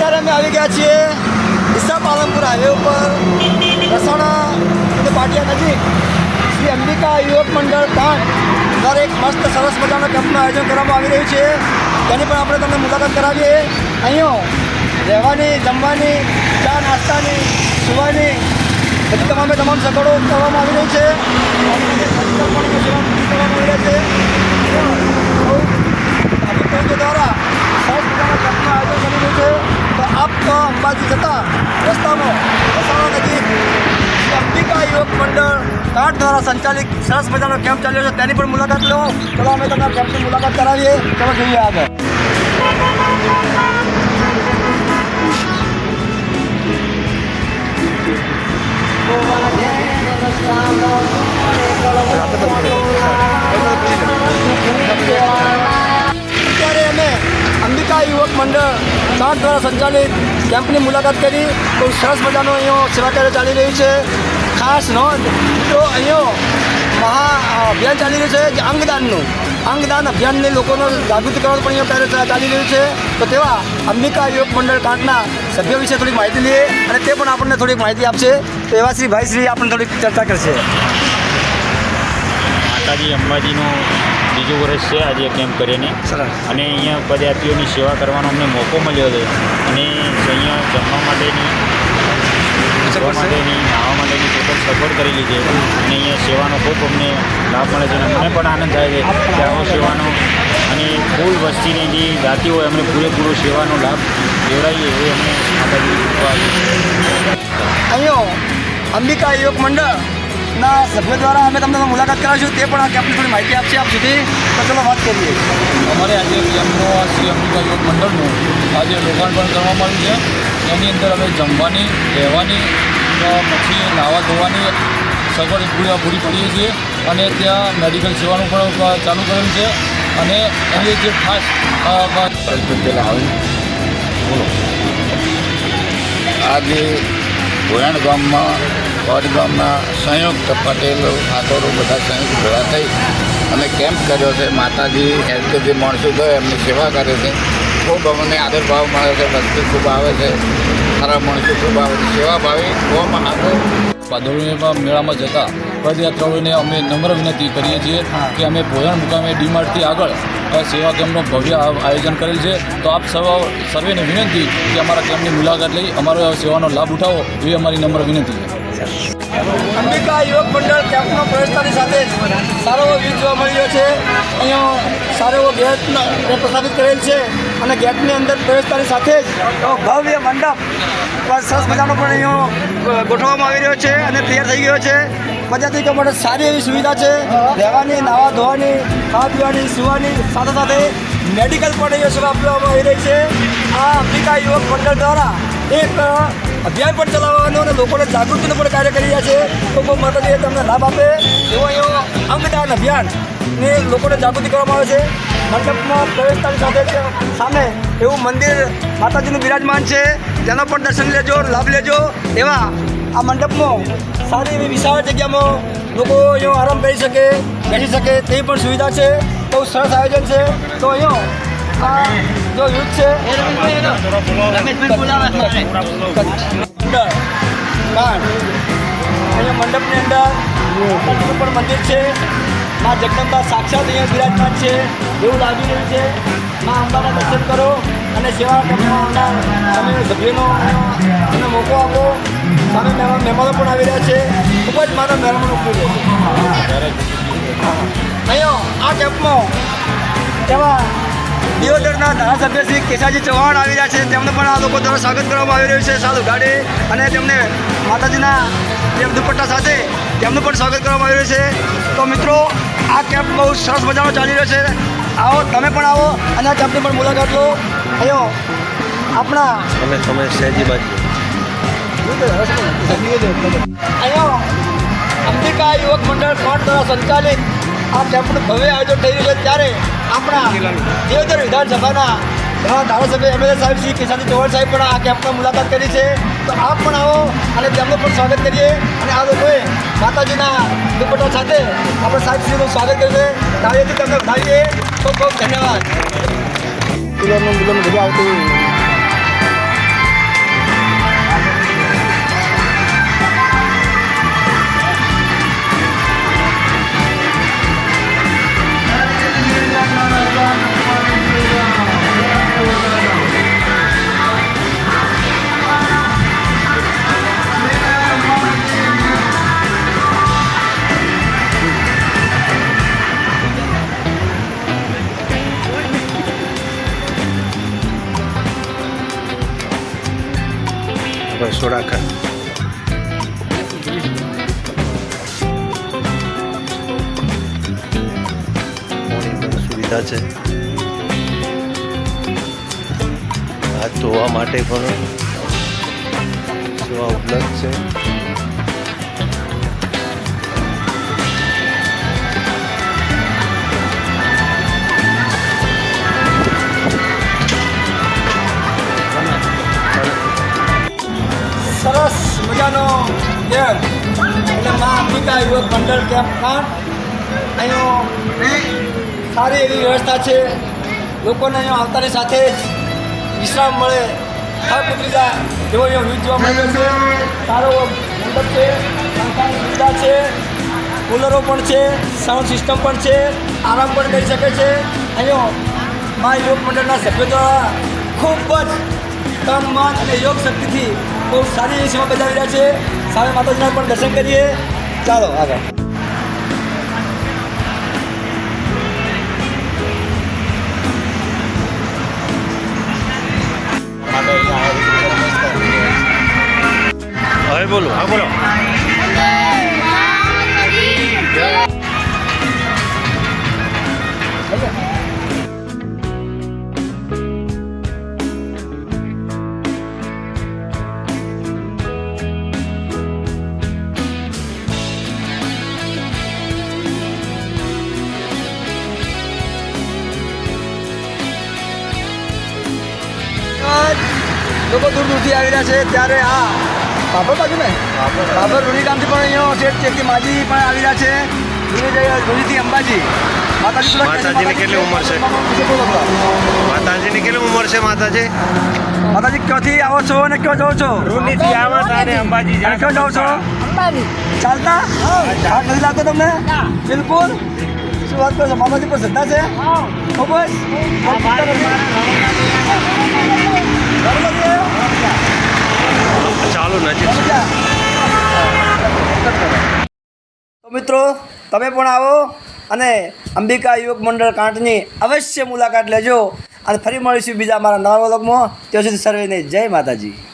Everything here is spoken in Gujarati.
અત્યારે અમે આવી ગયા છીએ ઈસા પાલનપુર હાઈવે ઉપર. રસાણા પાટિયા નજીક શ્રી અંબિકા યુવક મંડળ પાંચ દર એક મસ્ત સરસ મજાના કેમ્પનું આયોજન કરવામાં આવી રહ્યું છે. તેની પણ આપણે તમને મુલાકાત કરાવીએ. અહીંયા રહેવાની, જમવાની, ચા નાસ્તાની, સુવાની, બધી તમામે તમામ સગવડો કરવામાં આવી રહી છે પાણીની સેવા કરવામાં આવી રહી છે નાગરિકો દ્વારા સરસ મજાના કેમ્પનું આયોજન કરી રહ્યું છે તો આપ તો અંબાજી જતા રસ્તામાં વસાવા નજીક શ્રી અંબિકા યુવક મંડળ કાંઠ દ્વારા સંચાલિત સરસ મજાનો કેમ્પ ચાલ્યો છે તેની પણ મુલાકાત લો ચલો અમે તમને કેમ્પની મુલાકાત કરાવીએ ચલો જોઈએ આગળ અત્યારે અમે અંબિકા યુવક મંડળ કાંઠ દ્વારા સંચાલિત કેમ્પની મુલાકાત કરી. બહુ સરસ મજાનું અહીંયા સેવા કાર્ય ચાલી રહ્યું છે. ખાસ નોંધ તો અહીંયા મહા અભિયાન ચાલી રહ્યું છે કે અંગદાનનું. અંગદાન અભિયાનની લોકોનો જાગૃતિ કરવાનું પણ અહીંયા કાર્ય ચાલી રહ્યું છે. તો તેવા અંબિકા યુવક મંડળ કાંઠના સભ્યો વિશે થોડીક માહિતી લઈએ અને તે પણ આપણને થોડીક માહિતી આપશે. તો એવા શ્રી ભાઈ શ્રી આપણને થોડીક ચર્ચા કરશે. માતાજી, અંબાજીનો બીજું વર્ષ છે આજે કેમ્પ કરીને. અને અહીંયા પદયાત્રીઓની સેવા કરવાનો અમને મોકો મળ્યો છે. અને અહીંયા જમવા માટેની જમવા માટેની નાહવા માટેની ટોટલ સગવડ કરેલી છે. અને અહીંયા સેવાનો ખૂબ અમને લાભ મળે છે અને મને પણ આનંદ થાય છે કે આવો સેવાનો અને ફૂલ વસ્તીની જે જાતિ હોય એમને પૂરેપૂરો સેવાનો લાભ લેવડાવીએ એ અમને માતાજી કૃપા અહીંયા અંબિકા યુવક મંડળના સભ્યો દ્વારા અમે તમને મુલાકાત કરાવીશું તે પણ આ કેમ્પની થોડી માહિતી આપશે આપ સુધી. તો ચલો વાત કરીએ. અમારે આજે આ શ્રી અંબિકા યોગ મંડળનું આજે લોકાર્પણ કરવામાં આવ્યું છે. એની અંદર અમે જમવાની રહેવાની પછી નાવા ધોવાની સગવડ પૂરી પૂરી પડીએ છીએ. અને ત્યાં મેડિકલ સેવાનું પણ ચાલુ કરેલું છે. અને એની જે ખાસ આજે ભોયણ ગામમાં પડ ગામના સંયુક્ત પટેલો, ઠાકોરો, બધા સંયુક્ત ભેગા થઈ અને કેમ્પ કર્યો છે. માતાજી જે માણસો ગયો એમની સેવા કરે છે. ખૂબ અમને આદર ભાવ મળે છે. વસ્તી ખૂબ આવે છે. સારા માણસો ખૂબ આવે છે. સેવા ભાવી કોમ આગળ પાદોળીમાં મેળામાં જતા પદયાત્રાઓને અમે નમ્ર વિનંતી કરીએ છીએ કે અમે ભોજન મુકામે ડીમાર્ટથી આગળ સેવા કેમ્પનું ભવ્ય આયોજન કરેલ છે. તો આપ સર્વ સર્વેને વિનંતી કે અમારા કેમ્પની મુલાકાત લઈ અમારો સેવાનો લાભ ઉઠાવો એવી અમારી નમ્ર વિનંતી છે. અંબિકા યુવક મંડળ કેમ્પનો પ્રવેશતાની સાથે સારો એવો વ્યૂ જોવા મળી રહ્યો છે. અહીંયા સારો એવો ગેટ પ્રસ્થાપિત કરેલ છે અને ગેટની અંદર પ્રવેશતાની સાથે જ ભવ્ય મંડપ સરસ મજાનો પણ અહીંયા ગોઠવવામાં આવી રહ્યો છે અને તૈયાર થઈ ગયો છે. પદયાત્રિકો માટે સારી એવી સુવિધા છે. રહેવાની, નાવા ધોવાની, ખાવા પીવાની, સુવાની, સાથે સાથે મેડિકલ પણ અહીંયા સેવા આપવામાં આવી રહી છે. આ અંબિકા યુવક મંડળ દ્વારા એક અભિયાન પણ ચલાવવાનું અને લોકોને જાગૃતિનું પણ કાર્ય કરી રહ્યા છે. તો કોઈ માતાજીએ તમને લાભ આપે. એવો અહીંયા અંગદાન અભિયાન ને લોકોને જાગૃતિ કરવામાં આવે છે. મંડપમાં પ્રવેશતાની સાથે સામે એવું મંદિર માતાજીનું બિરાજમાન છે. તેનો પણ દર્શન લેજો, લાભ લેજો. એવા આ મંડપમાં સારી એવી વિશાળ જગ્યામાં લોકો અહીંયા આરામ કરી શકે, બેસી શકે તેવી પણ સુવિધા છે. બહુ સરસ આયોજન છે. તો અહીંયા આ જો યુથ છે અહીંયા મંડપની અંદર પણ મંદિર છે. મા જગદંબા સાક્ષાત અહીંયા બિરાજમાન છે. એવું લાગી રહ્યું છે. મા અંબાના દર્શન કરો અને સેવા કરવા આવનાર સભ્યોનો તમે મોકો આપો. સામે મહેમાન પણ આવી રહ્યા છે. ખૂબ જ મારા મહેમાનો ખૂબ અહીંયા આ કેમ્પમાં તેમાં દિયોદરના ધારાસભ્ય શ્રી કેશાજી ચૌહાણ આવી રહ્યા છે. તેમને પણ આ લોકો દ્વારા સ્વાગત કરવામાં આવી રહ્યું છે. સાધુ ગાડી અને તેમને માતાજીના જેમ દુપટ્ટા સાથે તેમનું પણ સ્વાગત કરવામાં આવી રહ્યું છે. તો મિત્રો આ કેમ્પ બહુ સરસ મજાનો ચાલી રહ્યો છે. આવો તમે પણ આવો અને આ કેમ્પની પણ મુલાકાત લો. અયો આપણા તમે તમે સહેજી બાજુ. અહીંયા અંબિકા યુવક મંડળ ફોન દ્વારા સંચાલિત આ કેમ્પનું ભવ્ય આયોજન થઈ રહ્યું ત્યારે આપણા દેવદર વિધાનસભાના એવા ધારાસભ્ય એમએલએ સાહેબ શ્રી કિસાની ચૌહાણ સાહેબ પણ આ કેમ્પમાં મુલાકાત કરી છે. તો આપ પણ આવો અને તેમનું પણ સ્વાગત કરીએ. અને આ લોકોએ માતાજીના દુપટ્ટા સાથે આપણે સાહેબશ્રીનું સ્વાગત કરીએ તાળીઓથી તેમને વધાવીએ. ખૂબ ખૂબ ધન્યવાદ. બધું બધું આવતું સુવિધા છે. હાથ ધોવા માટે પણ જોવા ઉપલબ્ધ છે. સરસ મજાનો કેમ્પ એટલે મા અંબિકા યુવક મંડળ કેમ્પ ખાન અહીંયા સારી એવી વ્યવસ્થા છે. લોકોને અહીંયા આવતાની સાથે જ વિશ્રામ મળે. થાક ઉતરી જાય એવો અહીંયા વ્યૂ જોવા મળ્યો છે. સારો મંડપ છે સુવિધા છે કુલરો પણ છે સાઉન્ડ સિસ્ટમ પણ છે, આરામ પણ કરી શકે છે. અહીંયા મા યોગ મંડળના સભ્યો દ્વારા ખૂબ જ તન, મન અને યોગ શક્તિથી બહુ સારી એવી સેવા બજાવી રહ્યા છે. સામે માતાજીના પણ દર્શન કરીએ. ચાલો, આગળ. હવે બોલો. હા બોલો. લોકો દૂર દૂરથી આવી રહ્યા છે. ત્યારે આ બાબર બાજુ ને? બાબર રૂડી ગામથી પણ અહીંયા શેઠ ચેકથી માજી પણ આવી રહ્યા છે. રૂડી રૂડીથી અંબાજી. માતાજીની કેટલી ઉંમર છે? માતાજીની કેટલી ઉંમર છે માતાજી? માતાજી ક્યાંથી આવો છો અને ક્યાં જાઓ છો? રૂડીથી આવા તારે અંબાજી અને ક્યાં જાઓ છો? ચાલતા? હાથ નથી લાગતો તમને? બિલકુલ. શું વાત કરો છો? માતાજી પર શ્રદ્ધા છે? ખૂબ જ તો મિત્રો, તમે પણ આવો અને અંબિકા યુવક મંડળ કાંઠની અવશ્ય મુલાકાત લેજો. અને ફરી મળીશું બીજા મારા નવા વ્લોગમાં. ત્યાં સુધી સર્વેને જય માતાજી.